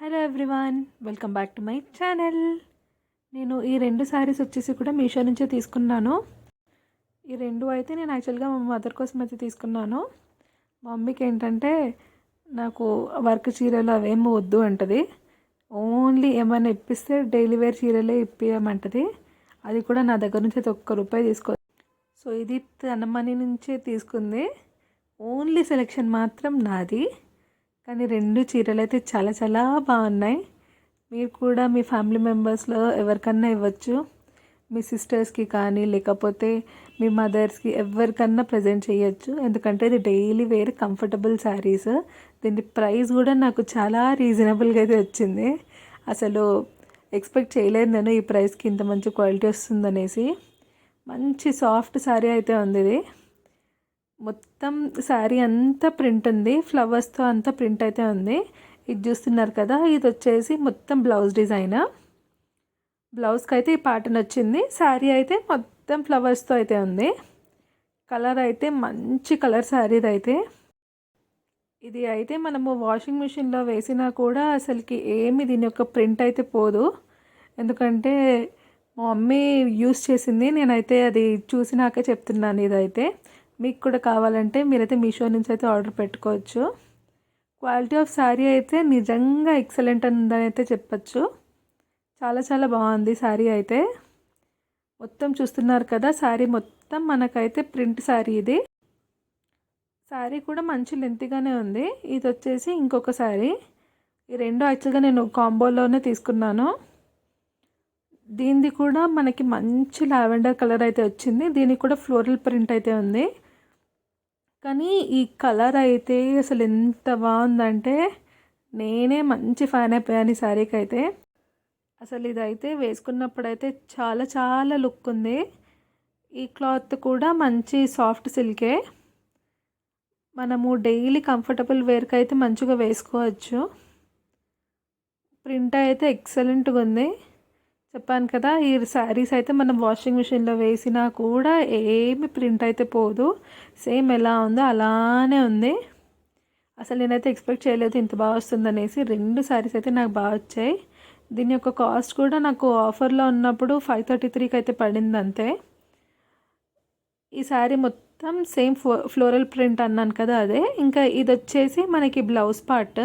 Hello everyone welcome back to my channel. నేను ఈ రెండు శారీస్ వచ్చేసి కూడా మీషో నుంచే తీసుకున్నాను. ఈ రెండు అయితే నేను యాక్చువల్గా మా మదర్ కోసం అయితే తీసుకున్నాను. మా మమ్మీకి ఏంటంటే నాకు వర్క్ చీరలు అవేం వద్దు అంటది. ఓన్లీ ఏమైనా ఇప్పిస్తే డైలీ వేర్ చీరలే ఇప్పియమంటది అది కూడా నా దగ్గర నుంచి అయితే ఒక్క రూపాయి తీసుకో సో ఇది తన మనీ నుంచే తీసుకుంది. ఓన్లీ సెలెక్షన్ మాత్రం నాది. కానీ రెండు చీరలు అయితే చాలా చాలా బాగున్నాయి. మీరు కూడా మీ ఫ్యామిలీ మెంబర్స్లో ఎవరికన్నా ఇవ్వచ్చు. మీ సిస్టర్స్కి కానీ లేకపోతే మీ మదర్స్కి ఎవరికన్నా ప్రజెంట్ చేయొచ్చు. ఎందుకంటే ఇది డైలీ వేర్ కంఫర్టబుల్ శారీస్ దీని ప్రైస్ కూడా నాకు చాలా రీజనబుల్గా అయితే వచ్చింది. అసలు ఎక్స్పెక్ట్ చేయలేదు నేను ఈ ప్రైస్కి ఇంత మంచి క్వాలిటీ వస్తుందనేసి. మంచి సాఫ్ట్ శారీ అయితే ఉంది ఇది. మొత్తం శారీ అంతా ప్రింట్ ఉంది. ఫ్లవర్స్తో అంతా ప్రింట్ అయితే ఉంది. ఇది చూస్తున్నారు కదా ఇది వచ్చేసి మొత్తం బ్లౌజ్ డిజైన్. బ్లౌజ్కి అయితే ఈ ప్యాటర్న్ వచ్చింది. శారీ అయితే మొత్తం ఫ్లవర్స్తో అయితే ఉంది. కలర్ అయితే మంచి కలర్ శారీది అయితే. ఇది అయితే మనము వాషింగ్ మిషన్లో వేసినా కూడా అసలుకి ఏమి దీని యొక్క ప్రింట్ అయితే పోదు. ఎందుకంటే మా మమ్మీ యూస్ చేసింది. నేనైతే అది చూసినాకే చెప్తున్నాను ఇదైతే. మీకు కూడా కావాలంటే మీరైతే మీషో నుంచి అయితే ఆర్డర్ పెట్టుకోవచ్చు. క్వాలిటీ ఆఫ్ శారీ అయితే నిజంగా ఎక్సలెంట్ ఉందని అయితే చెప్పచ్చు. చాలా చాలా బాగుంది శారీ అయితే. మొత్తం చూస్తున్నారు కదా శారీ మొత్తం మనకైతే ప్రింట్ శారీ ఇది. శారీ కూడా మంచి లెంత్గానే ఉంది. ఇది వచ్చేసి ఇంకొక శారీ. ఈ రెండు యాక్చువల్గా నేను కాంబోలోనే తీసుకున్నాను. దీనిది కూడా మనకి మంచి లావెండర్ కలర్ అయితే వచ్చింది. దీనికి కూడా ఫ్లోరల్ ప్రింట్ అయితే ఉంది. కానీ ఈ కలర్ అయితే అసలు ఎంత బాగుందంటే నేనే మంచి ఫ్యాన్ అయిపోయాను ఈ శారీకి అయితే అసలు ఇదైతే వేసుకున్నప్పుడైతే చాలా చాలా లుక్ ఉంది. ఈ క్లాత్ కూడా మంచి సాఫ్ట్ సిల్కే. మనము డైలీ కంఫర్టబుల్ వేర్కి అయితే మంచిగా వేసుకోవచ్చు. ప్రింట్ అయితే ఎక్సలెంట్గా ఉంది. చెప్పాను కదా ఈ శారీస్ అయితే మనం వాషింగ్ మిషన్లో వేసినా కూడా ఏమి ప్రింట్ అయితే పోదు. సేమ్ ఎలా ఉందో అలానే ఉంది. అసలు నేనైతే ఎక్స్పెక్ట్ చేయలేదు ఇంత బాగా వస్తుందనేసి రెండు శారీస్ అయితే నాకు బాగా వచ్చాయి. దీని యొక్క కాస్ట్ కూడా నాకు ఆఫర్లో ఉన్నప్పుడు ఫైవ్ థర్టీ త్రీకి అయితే పడింది అంతే. ఈ శారీ మొత్తం సేమ్ ఫ్లో ఫ్లోరల్ ప్రింట్ అన్నాను కదా అదే. ఇంకా ఇది వచ్చేసి మనకి బ్లౌజ్ పార్ట్.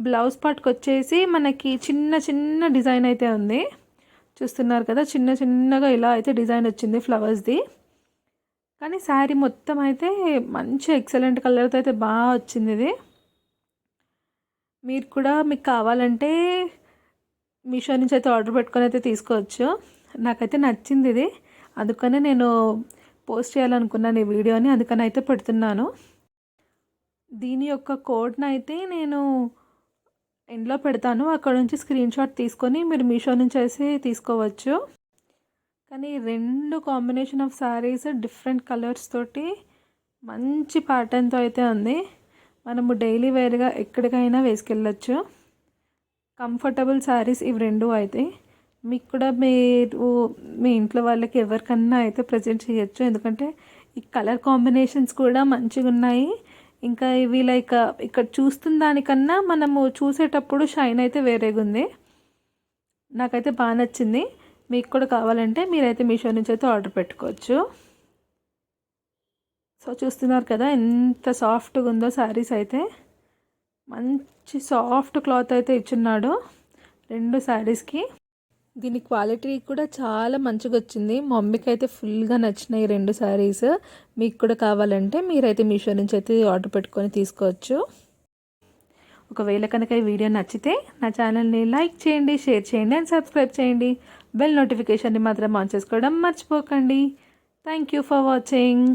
బ్లౌజ్ పార్ట్కి వచ్చేసి మనకి చిన్న చిన్న డిజైన్ అయితే ఉంది. చూస్తున్నారు కదా చిన్న చిన్నగా ఇలా అయితే డిజైన్ వచ్చింది ఫ్లవర్స్ది. కానీ శారీ మొత్తం అయితే మంచి ఎక్సలెంట్ కలర్తో అయితే బాగా వచ్చింది ఇది. మీరు కూడా మీకు కావాలంటే మీషో నుంచి అయితే ఆర్డర్ పెట్టుకొని అయితే తీసుకోవచ్చు. నాకైతే నచ్చింది ఇది. అందుకనే నేను పోస్ట్ చేయాలనుకున్నాను ఈ వీడియోని అందుకని అయితే పెడుతున్నాను. దీని యొక్క కోడ్ని అయితే నేను ఎండ్లో పెడతాను. అక్కడ నుంచి స్క్రీన్ షాట్ తీసుకొని మీరు మీషో నుంచి అయితే తీసుకోవచ్చు. కానీ రెండు combination of saris different colours తోటి మంచి ప్యాటర్న్తో అయితే ఉంది. మనము డైలీ వేర్గా ఎక్కడికైనా వేసుకెళ్ళచ్చు. కంఫర్టబుల్ శారీస్ ఇవి రెండు అయితే. మీకు కూడా మీరు మీ ఇంట్లో వాళ్ళకి ఎవరికన్నా అయితే ప్రజెంట్ చేయొచ్చు. ఎందుకంటే ఈ కలర్ కాంబినేషన్స్ కూడా మంచిగా ఉన్నాయి ఇంకా ఇవి లైక్ uh, ఇక్కడ చూస్తున్న దానికన్నా మనము చూసేటప్పుడు షైన్ అయితే వేరేగా ఉంది నాకైతే బాగా నచ్చింది. మీకు కూడా కావాలంటే మీరైతే మీషో నుంచి అయితే ఆర్డర్ పెట్టుకోవచ్చు. సో చూస్తున్నారు కదా ఎంత సాఫ్ట్గా ఉందో శారీస్ అయితే. మంచి సాఫ్ట్ క్లాత్ అయితే ఇచ్చున్నాడు రెండు శారీస్కి దీని క్వాలిటీ కూడా చాలా మంచిగా వచ్చింది మా మమ్మీకి అయితే ఫుల్గా నచ్చినాయి రెండు శారీస్. మీకు కూడా కావాలంటే మీరైతే మీషో నుంచి అయితే ఆర్డర్ పెట్టుకొని తీసుకోవచ్చు. ఒకవేళ కనుక ఈ వీడియో నచ్చితే నా ఛానల్ని లైక్ చేయండి షేర్ చేయండి అండ్ సబ్స్క్రైబ్ చేయండి. బెల్ నోటిఫికేషన్ని మాత్రం ఆన్ చేసుకోవడం మర్చిపోకండి. Thank you for watching.